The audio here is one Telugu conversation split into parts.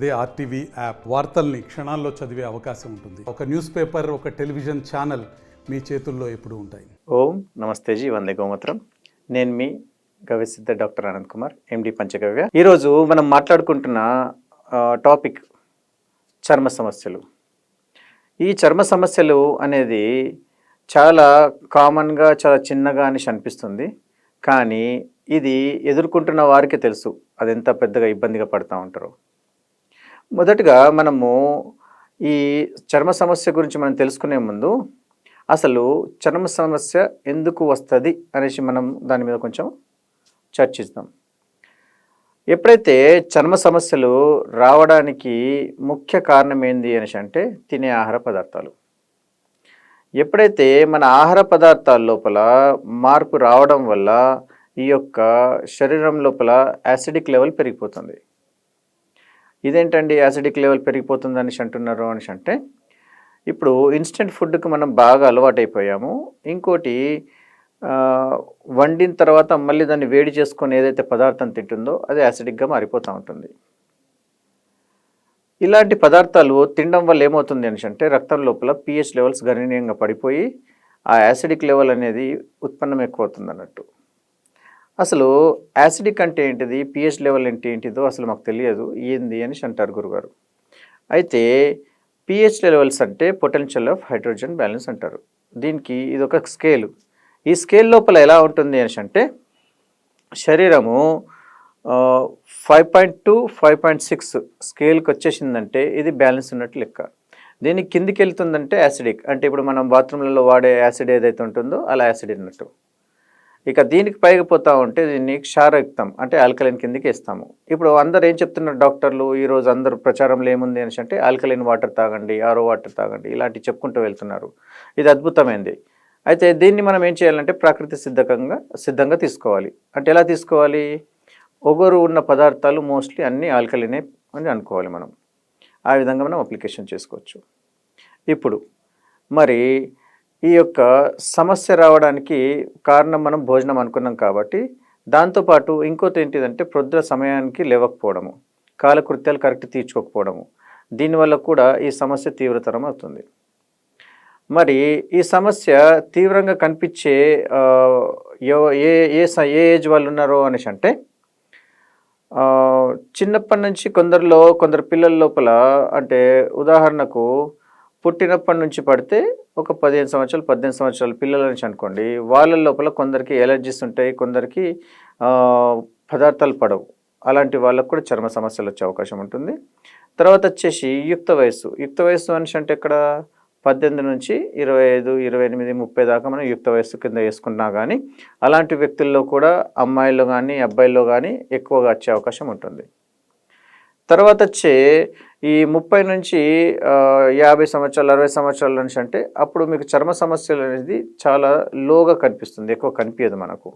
అదే ఆర్టీవీ యాప్ వార్తల్ని క్షణాల్లో చదివే అవకాశం ఉంటుంది. ఒక న్యూస్ పేపర్ ఒక టెలివిజన్ ఛానల్ మీ చేతుల్లో ఎప్పుడు ఉంటాయి. ఓం నమస్తే జీ వందే గోమూత్రం. నేను మీ గవిసిద్ధ డాక్టర్ ఆనంద్ కుమార్ ఎండి పంచగవ్య. ఈరోజు మనం మాట్లాడుకుంటున్న టాపిక్ చర్మ సమస్యలు. ఈ చర్మ సమస్యలు అనేది చాలా కామన్గా చాలా చిన్నగా అనేసి అనిపిస్తుంది. కానీ ఇది ఎదుర్కొంటున్న వారికి తెలుసు. అది ఎంత పెద్దగా ఇబ్బందిగా పడుతూ ఉంటారో. మొదటగా మనము ఈ చర్మ సమస్య గురించి మనం తెలుసుకునే ముందు అసలు చర్మ సమస్య ఎందుకు వస్తుంది అనేసి మనం దాని మీద కొంచెం చర్చిద్దాం. ఎప్పుడైతే చర్మ సమస్యలు రావడానికి ముఖ్య కారణం ఏంది అనేసి అంటే తినే ఆహార పదార్థాలు. ఎప్పుడైతే మన ఆహార పదార్థాల లోపల మార్పు రావడం వల్ల ఈ యొక్క శరీరం లోపల యాసిడిక్ లెవెల్ పెరిగిపోతుంది. ఇదేంటండి యాసిడిక్ లెవెల్ పెరిగిపోతుంది అనేసి అంటున్నారు అనేసి అంటే ఇప్పుడు ఇన్స్టెంట్ ఫుడ్కి మనం బాగా అలవాటైపోయాము. ఇంకోటి వండిన తర్వాత మళ్ళీ దాన్ని వేడి చేసుకొని ఏదైతే పదార్థం తింటుందో అది యాసిడిక్గా మారిపోతూ ఉంటుంది. ఇలాంటి పదార్థాలు తినడం వల్ల ఏమవుతుంది అనేసి అంటే రక్తం లోపల పిహెచ్ లెవెల్స్ గణనీయంగా పడిపోయి ఆ యాసిడిక్ లెవెల్ అనేది ఉత్పన్నం ఎక్కువ అవుతుంది అన్నట్టు అసలు యాసిడిక్ అంటే ఏంటిది? పిహెచ్ లెవెల్ అంటే ఏంటిదో అసలు మాకు తెలియదు. ఏంది అని అంటారు గురుగారు. అయితే పిహెచ్ లెవెల్స్ అంటే పొటెన్షియల్ ఆఫ్ హైడ్రోజన్ బ్యాలెన్స్ అంటారు. దీనికి ఇది ఒక స్కేలు. ఈ స్కేల్ లోపల ఎలా ఉంటుంది అనేసి అంటే శరీరము five point two five point six స్కేల్కి వచ్చేసిందంటే ఇది బ్యాలెన్స్ ఉన్నట్టు లెక్క. దీనికి కిందికి వెళ్తుందంటే యాసిడిక్. అంటే ఇప్పుడు మనం బాత్రూమ్లలో వాడే యాసిడ్ ఏదైతే ఉంటుందో అలా యాసిడ్ అన్నట్టు ఇక దీనికి పైకి పోతా ఉంటే దీన్ని క్షారయుక్తం అంటే ఆల్కలైన్ కిందకి ఇస్తాము ఇప్పుడు అందరు ఏం చెప్తున్నారు డాక్టర్లు? ఈరోజు అందరు ప్రచారంలో ఏముంది అనేసి అంటే ఆల్కలైన్ వాటర్ తాగండి ఆరో వాటర్ తాగండి ఇలాంటివి చెప్పుకుంటూ వెళ్తున్నారు. ఇది అద్భుతమైంది. అయితే దీన్ని మనం ఏం చేయాలంటే ప్రకృతి సిద్ధకంగా సిద్ధంగా తీసుకోవాలి. అంటే ఎలా తీసుకోవాలి? ఒగరు ఉన్న పదార్థాలు మోస్ట్లీ అన్నీ ఆల్కలినే అని అనుకోవాలి మనం. ఆ విధంగా మనం అప్లికేషన్ చేసుకోవచ్చు. ఇప్పుడు మరి ఈ యొక్క సమస్య రావడానికి కారణం మనం భోజనం అనుకున్నాం కాబట్టి దాంతోపాటు ఇంకోటి ఏంటిదంటే ప్రొద్దున సమయానికి లేవకపోవడము కాలకృత్యాలు కరెక్ట్ తీర్చుకోకపోవడము. దీనివల్ల కూడా ఈ సమస్య తీవ్రతరం అవుతుంది. మరి ఈ సమస్య తీవ్రంగా కనిపించే ఏ ఏ ఏ ఏజ్ వాళ్ళు ఉన్నారో అనేసి అంటే చిన్నప్పటి నుంచి కొందరిలో కొందరు పిల్లల లోపల అంటే ఉదాహరణకు పుట్టినప్పటి నుంచి పడితే ఒక పదిహేను సంవత్సరాలు పద్దెనిమిది సంవత్సరాలు పిల్లల నుంచి అనుకోండి వాళ్ళ లోపల కొందరికి ఎలర్జీస్ ఉంటాయి కొందరికి పదార్థాలు పడవు. అలాంటి వాళ్ళకు కూడా చర్మ సమస్యలు వచ్చే అవకాశం ఉంటుంది. తర్వాత వచ్చేసి యుక్త వయస్సు. యుక్త వయస్సు మనిషి అంటే ఇక్కడ పద్దెనిమిది నుంచి ఇరవై ఐదు ఇరవై ఎనిమిది ముప్పై దాకా మనం యుక్త వయస్సు కింద వేసుకున్నా కానీ అలాంటి వ్యక్తుల్లో కూడా అమ్మాయిల్లో కానీ అబ్బాయిల్లో కానీ ఎక్కువగా వచ్చే అవకాశం ఉంటుంది. తర్వాత వచ్చే ఈ ముప్పై నుంచి యాభై సంవత్సరాలు అరవై సంవత్సరాల నుంచి అంటే అప్పుడు మీకు చర్మ సమస్యలు అనేది చాలా లోగా కనిపిస్తుంది ఎక్కువ కనిపించదు మనకు.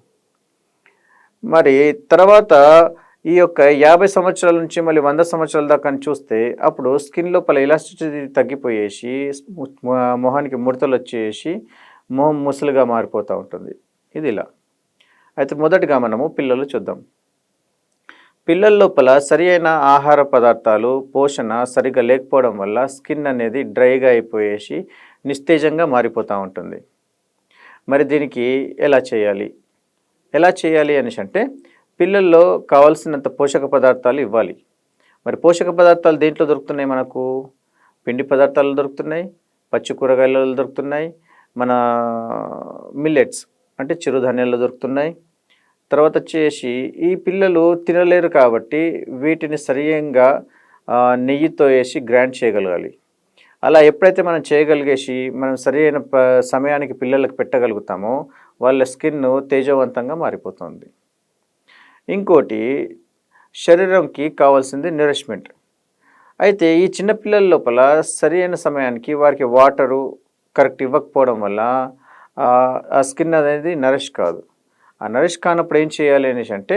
మరి తర్వాత ఈ యొక్క యాభై సంవత్సరాల నుంచి మళ్ళీ వంద సంవత్సరాల దాకా చూస్తే అప్పుడు స్కిన్ లోపల ఎలాస్టిసిటీ తగ్గిపోయేసి మొహానికి ముడతలు వచ్చేసి మొహం ముసలుగా మారిపోతూ ఉంటుంది. ఇది ఇలా. అయితే మొదటగా మనము పిల్లలు చూద్దాం. పిల్లల లోపల సరి అయిన ఆహార పదార్థాలు పోషణ సరిగ్గా లేకపోవడం వల్ల స్కిన్ అనేది డ్రైగా అయిపోయేసి నిస్తేజంగా మారిపోతూ ఉంటుంది. మరి దీనికి ఎలా చేయాలి? ఎలా చేయాలి అనేసి అంటే పిల్లల్లో కావాల్సినంత పోషక పదార్థాలు ఇవ్వాలి. మరి పోషక పదార్థాలు దేంట్లో దొరుకుతున్నాయి మనకు? పిండి పదార్థాలు దొరుకుతున్నాయి పచ్చి కూరగాయలలో దొరుకుతున్నాయి మన మిల్లెట్స్ అంటే చిరుధాన్యాల్లో దొరుకుతున్నాయి తర్వాత వచ్చేసి ఈ పిల్లలు తినలేరు కాబట్టి వీటిని సరియంగా నెయ్యితో వేసి గ్రైండ్ చేయగలగాలి. అలా ఎప్పుడైతే మనం చేయగలిగేసి మనం సరైన సమయానికి పిల్లలకు పెట్టగలుగుతామో వాళ్ళ స్కిన్ తేజవంతంగా మారిపోతుంది. ఇంకోటి శరీరంకి కావాల్సింది నరిష్మెంట్ అయితే ఈ చిన్నపిల్లల లోపల లోపల సరైన సమయానికి వారికి వాటరు కరెక్ట్ ఇవ్వకపోవడం వల్ల ఆ, ఆ స్కిన్ అనేది నరిష్ కాదు. ఆ నరేష్ ఖాన్ అప్పుడు ఏం చేయాలి అనేసి అంటే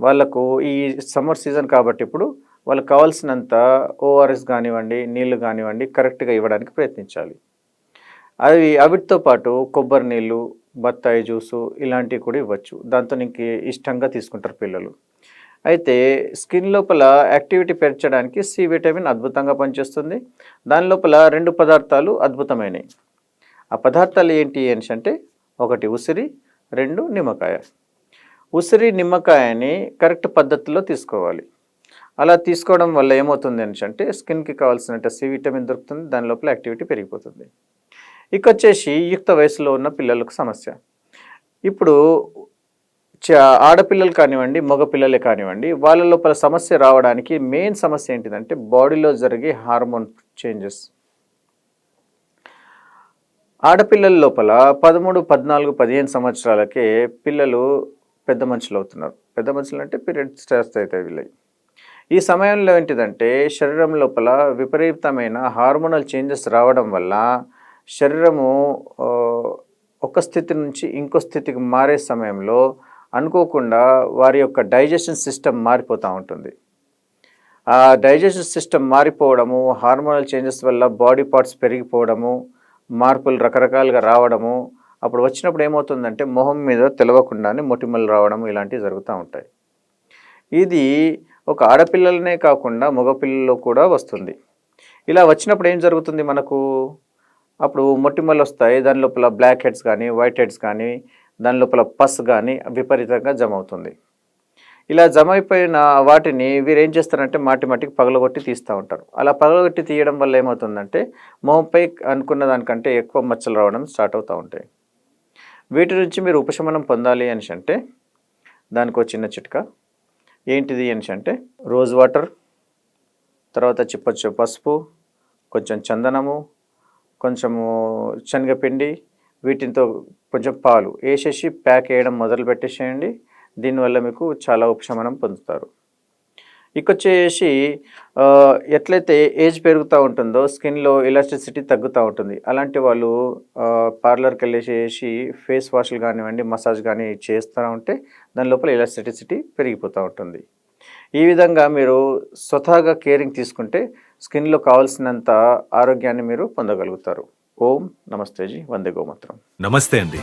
వాళ్ళకు ఈ సమ్మర్ సీజన్ కాబట్టి ఇప్పుడు వాళ్ళకి కావాల్సినంత ఓఆర్ఎస్ కానివ్వండి నీళ్ళు కానివ్వండి కరెక్ట్గా ఇవ్వడానికి ప్రయత్నించాలి. అవి అవిటితో పాటు కొబ్బరి నీళ్ళు బత్తాయి జ్యూసు ఇలాంటివి కూడా ఇవ్వచ్చు. దాంతో నీకు ఇష్టంగా తీసుకుంటారు పిల్లలు. అయితే స్కిన్ లోపల యాక్టివిటీ పెంచడానికి సి విటమిన్ అద్భుతంగా పనిచేస్తుంది. దాని లోపల రెండు పదార్థాలు అద్భుతమైనవి ఆ పదార్థాలు ఏంటి అని అంటే ఒకటి ఉసిరి రెండు నిమ్మకాయ. ఉసిరి నిమ్మకాయని కరెక్ట్ పద్ధతిలో తీసుకోవాలి. అలా తీసుకోవడం వల్ల ఏమవుతుంది అని అంటే స్కిన్కి కావాల్సిన సి విటమిన్ దొరుకుతుంది దాని లోపల యాక్టివిటీ పెరిగిపోతుంది. ఇక వచ్చేసి యుక్త వయసులో ఉన్న పిల్లలకు సమస్య. ఇప్పుడు చ ఆడపిల్లలు కానివ్వండి మగపిల్లలే కానివ్వండి వాళ్ళ లోపల సమస్య రావడానికి మెయిన్ సమస్య ఏంటిదంటే బాడీలో జరిగే హార్మోన్ చేంజెస్. ఆడపిల్లల లోపల పదమూడు పద్నాలుగు పదిహేను సంవత్సరాలకే పిల్లలు పెద్ద మనుషులు అవుతున్నారు. పెద్ద మనుషులు అంటే పీరియడ్స్ టెస్ట్ అవుతాయి వీళ్ళకి ఈ సమయంలో ఏంటిదంటే శరీరం లోపల విపరీతమైన హార్మోనల్ చేంజెస్ రావడం వల్ల శరీరము ఒక స్థితి నుంచి ఇంకో స్థితికి మారే సమయంలో అనుకోకుండా వారి యొక్క డైజెషన్ సిస్టమ్ మారిపోతూ ఉంటుంది. ఆ డైజెషన్ సిస్టమ్ మారిపోవడము హార్మోనల్ చేంజెస్ వల్ల బాడీ పార్ట్స్ పెరిగిపోవడము మార్పులు రకరకాలుగా రావడము అప్పుడు వచ్చినప్పుడు ఏమవుతుందంటే మొహం మీద తెలవకుండానే మొటిమలు రావడం ఇలాంటివి జరుగుతూ ఉంటాయి. ఇది ఒక ఆడపిల్లలనే కాకుండా మగపిల్లల్లో కూడా వస్తుంది. ఇలా వచ్చినప్పుడు ఏం జరుగుతుంది మనకు? అప్పుడు మొటిమలు వస్తాయి దాని లోపల బ్లాక్ హెడ్స్ కానీ వైట్ హెడ్స్ కానీ దాని లోపల పస్ కానీ విపరీతంగా జమ అవుతుంది. ఇలా జమ అయిపోయిన వాటిని వీరు ఏం చేస్తారంటే మాటి మాటికి పగలగొట్టి తీస్తూ ఉంటారు. అలా పగలగొట్టి తీయడం వల్ల ఏమవుతుందంటే మొహంపై అనుకున్న దానికంటే ఎక్కువ మచ్చలు రావడం స్టార్ట్ అవుతూ ఉంటాయి. వీటి నుంచి మీరు ఉపశమనం పొందాలి అని అంటే దానికి చిన్న చిట్కా. ఏంటిది అని అంటే రోజ్ వాటర్ తర్వాత చిప్పచ్చు పసుపు కొంచెం చందనము కొంచెము శనగపిండి వీటితో కొంచెం పాలు వేసేసి ప్యాక్ వేయడం మొదలు పెట్టేసేయండి దీనివల్ల మీకు చాలా ఉపశమనం పొందుతారు. ఇకొచ్చేసి ఎట్లయితే ఏజ్ పెరుగుతూ ఉంటుందో స్కిన్లో ఎలాస్టిసిటీ తగ్గుతూ ఉంటుంది అలాంటి వాళ్ళు పార్లర్కి వెళ్ళేసేసి ఫేస్ వాష్లు కానివ్వండి మసాజ్ కానీ చేస్తూ ఉంటే దాని లోపల ఎలాస్టిసిటీ పెరిగిపోతూ ఉంటుంది. ఈ విధంగా మీరు స్వతహాగా కేరింగ్ తీసుకుంటే స్కిన్లో కావాల్సినంత ఆరోగ్యాన్ని మీరు పొందగలుగుతారు. ఓం నమస్తేజీ వందే గోమాత్రం. నమస్తే అండి.